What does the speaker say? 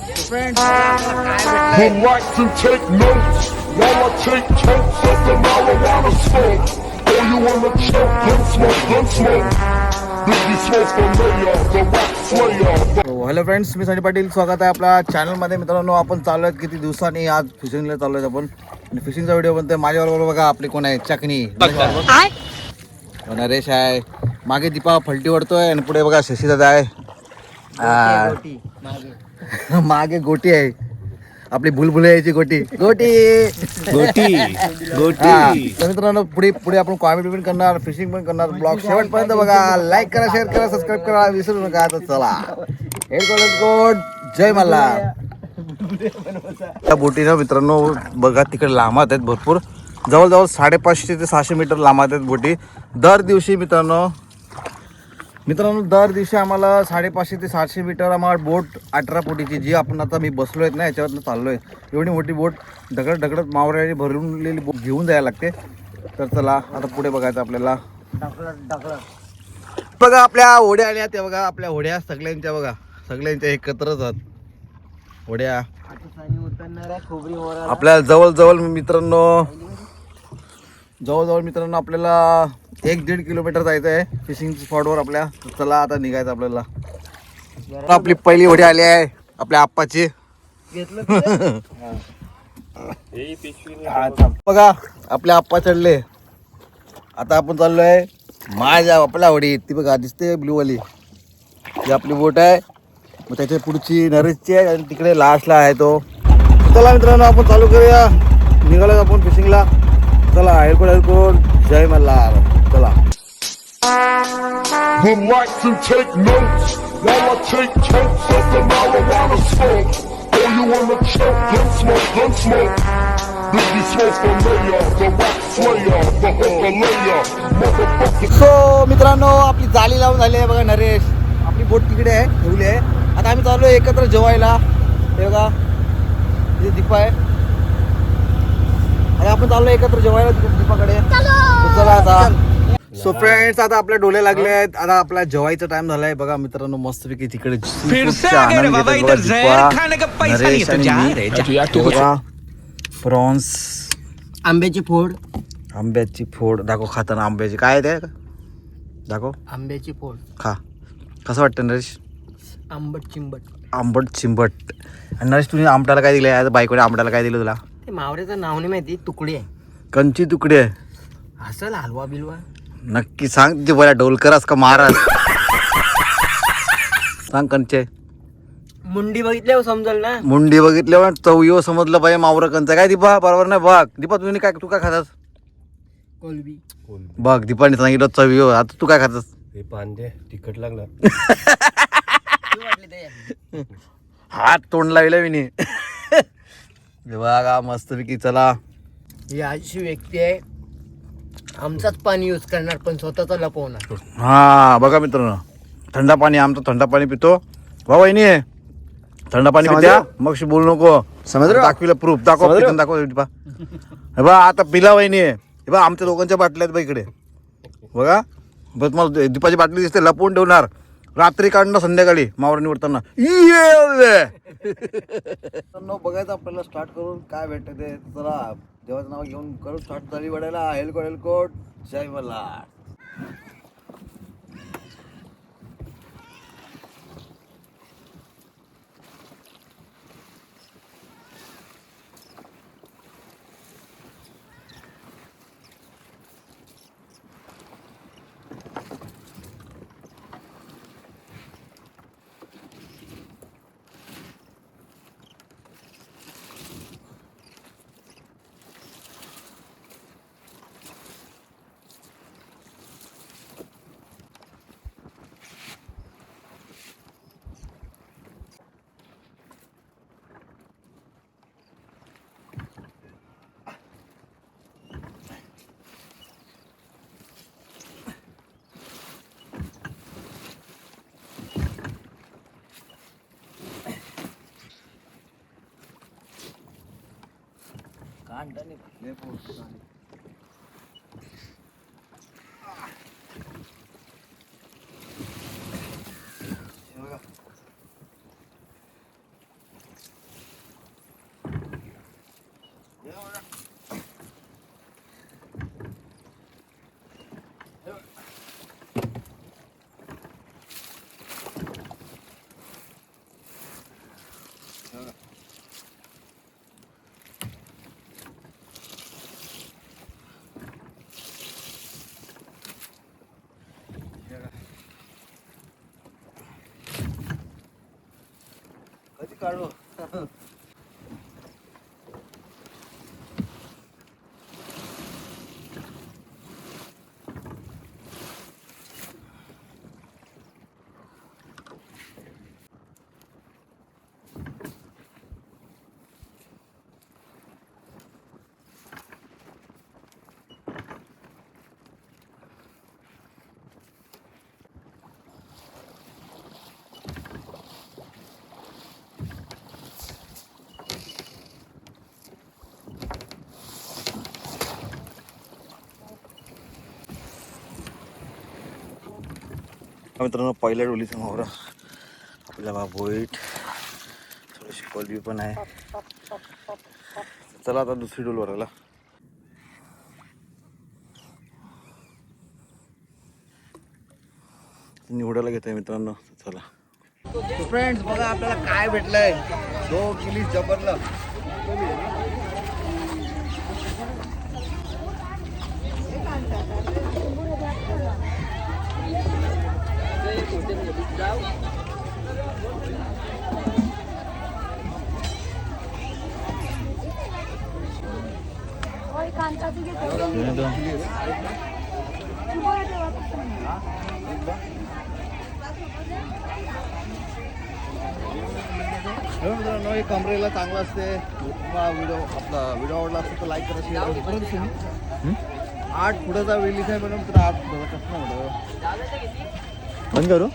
Friends काय भेटलंय Relax and take notes while I take totes of the marijuana smoke. Oh, you wanna choke, gun smoke, gun smoke. Biggie smoke for mayor, the rap slayer. The hello friends मी सनी पाटील. स्वागत आहे आपल्या चॅनलमध्ये मित्रांनो आपण चालू आहेत किती दिवसांनी? आज फिशिंगला चालू आहेत आपण. आणि फिशिंगचा व्हिडिओ बनतोय. माझ्याबरोबर बघा आपली कोण आहे? चकनी नरेश आहे. मागे दीपा फलटी वडतोय आणि पुढे बघा शशीदादा आहे. मागे गोटी आहे. आपली बुलबुलाची गोटी. गोटी! गोटी गोटी. हा, तर मित्रांनो पुढे पुढे आपण कॉमेडी पण करणार फिशिंग पण करणार ब्लॉग शेवटपर्यंत बघा. लाईक करा शेअर करा सबस्क्राईब करा विसरू नका. तर चला. हेड कोड कोड जय मल्हार. त्या बोटीनं मित्रांनो बघा तिकडे लांबात आहेत भरपूर. जवळजवळ साडेपाचशे ते सहाशे मीटर लांबात आहेत बोटी. दर दिवशी मित्रांनो मित्रांनो दर दिवशी आम्हाला साडेपाचशे ते सातशे मीटर आम्हाला बोट अठरा फुटीची जी आपण आता मी बसलो आहेत ना याच्यावरनं चाललो आहे एवढी मोठी बोट दगड दगडत मावऱ्याने भरलेली बोट घेऊन जायला लागते. तर चला आता पुढे बघायचं आपल्याला. बघा आपल्या होड्या आल्या त्या बघा आपल्या होड्या सगळ्यांच्या बघा. सगळ्यांच्या एकत्रच आहेत. होड्या. आपल्या जवळजवळ मित्रांनो जवळजवळ मित्रांनो आपल्याला एक दीड किलोमीटर जायचं आहे. फिशिंग स्पॉटवर आपल्या. चला आता निघायचं आपल्याला. आपली पहिली होडी आली आहे. आपल्या आप्पाची. बघा आपल्या आप्पा चढले. आता आपण चाललो आहे माझ्या आपल्या होडी ती बघा दिसते ब्लूवाली ही आपली बोट आहे. मग त्याच्या पुढची नरेशची आहे आणि तिकडे लास्टला आहे तो. चला मित्रांनो आपण चालू करूया. निघालो आपण फिशिंगला चला एअरपोर्ट एअरपोर्ट जय मल्हार. चला Relax and take notes while I take totes of the marijuana smoke. Oh, you wanna choke, gun smoke, gun smoke. Biggie smoke for mayor, the rap slayer, the hooker layer, motherfucker. So मित्रांनो आपली जाळी लावून झाली आहे बघा नरेश आपली बोट तिकडे आहे ठेवली आहे आता आम्ही चाललो एकत्र जेवायला हे बघा इथे दीपा आहे आणि आपण चाललो एकत्र जेवायला दीप- दीपाकडे चला आता सो फ्रेंड्स आता आपल्या डोले लागले आहेत. आता आपला जेवायचा टाइम झालाय. बघा मित्रांनो मस्तपैकी तिकडे प्रॉन्स. आंब्याची फोड. आंब्याची फोड. दाखव खाताना आंब्याची. काय ते? दाखव. आंब्याची फोड. खा. कसं वाटतं नरेश? आंबट चिंबट. आंबट चिंबट. आणि नरेश तुझी आमटाला काय दिलं आहे बायकोने आमटाला काय दिलं तुला? ते मावऱ्याचं नाव नाही माहिती तुकडे आहे. कंची तुकडे आहे. असं हलवा बिलवा नक्की सांग तुझे बऱ्या डोलकरास का महाराज? सांग कंचे. मुंडी बघितल्यावर समजल ना? मुंडी बघितल्यावर चव येऊ समजलं पाहिजे मावरं कंचा. काय दीपा बरोबर नाही? बघ दीपा तुम्ही काय तू काय खातास? कोलबी. बघ दीपाने सांगितलं चव येऊ आता तू काय खातास? हे पांदे तिखट लागला. हात तोंड लावला मी बघा मस्तपैकी चला. ही अशी व्यक्ती आहे. आमचाच पाणी यूज करणार पण स्वतःचा लपवणार. हा बघा मित्रांनो. थंडा पाणी आमचं थंडा पाणी पितो. भाऊ वहिनी. थंडा पाणी पित्या? मग शी बोलू नको. समज दाखविलं प्रूफ दाखव पिताना दाखव दीपा हे बा आता पिला वहिनी. आहे हे बा आमच्या दोघांच्या बाटल्या आहेत बा इकडे. बघा. बस मला दीपाची बाटली दिसते लपवून ठेवणार. रात्री काढणं संध्याकाळी मावरा निवडताना. बघायचं आपल्याला स्टार्ट करून काय भेटतं ते चला देवाचं नाव घेऊन करू स्टार्ट झाली वडायला हेलकोट हेलकोट जय मला కాంటే రేపు করতে পারবো मित्रांनो पहिल्या डोलीचा मोहरा. आपला बा थोडीशी कोलबी पण आहे. चला आता दुसरी डोल वरायला निवडायला घेत आहे मित्रांनो चला. फ्रेंड्स बघा आपल्याला काय भेटलंय. दो किली जबरला मित्रांनो हे कमरेला चांगलं असते. तुम्हाला व्हिडिओ आपला व्हिडिओ आवडला असेल तर लाईक करा शेअर करा. परत तुम्ही आठ पुढेचा आहे मॅडम तर आठ पुढेचा कसं म्हणतो बंद करू.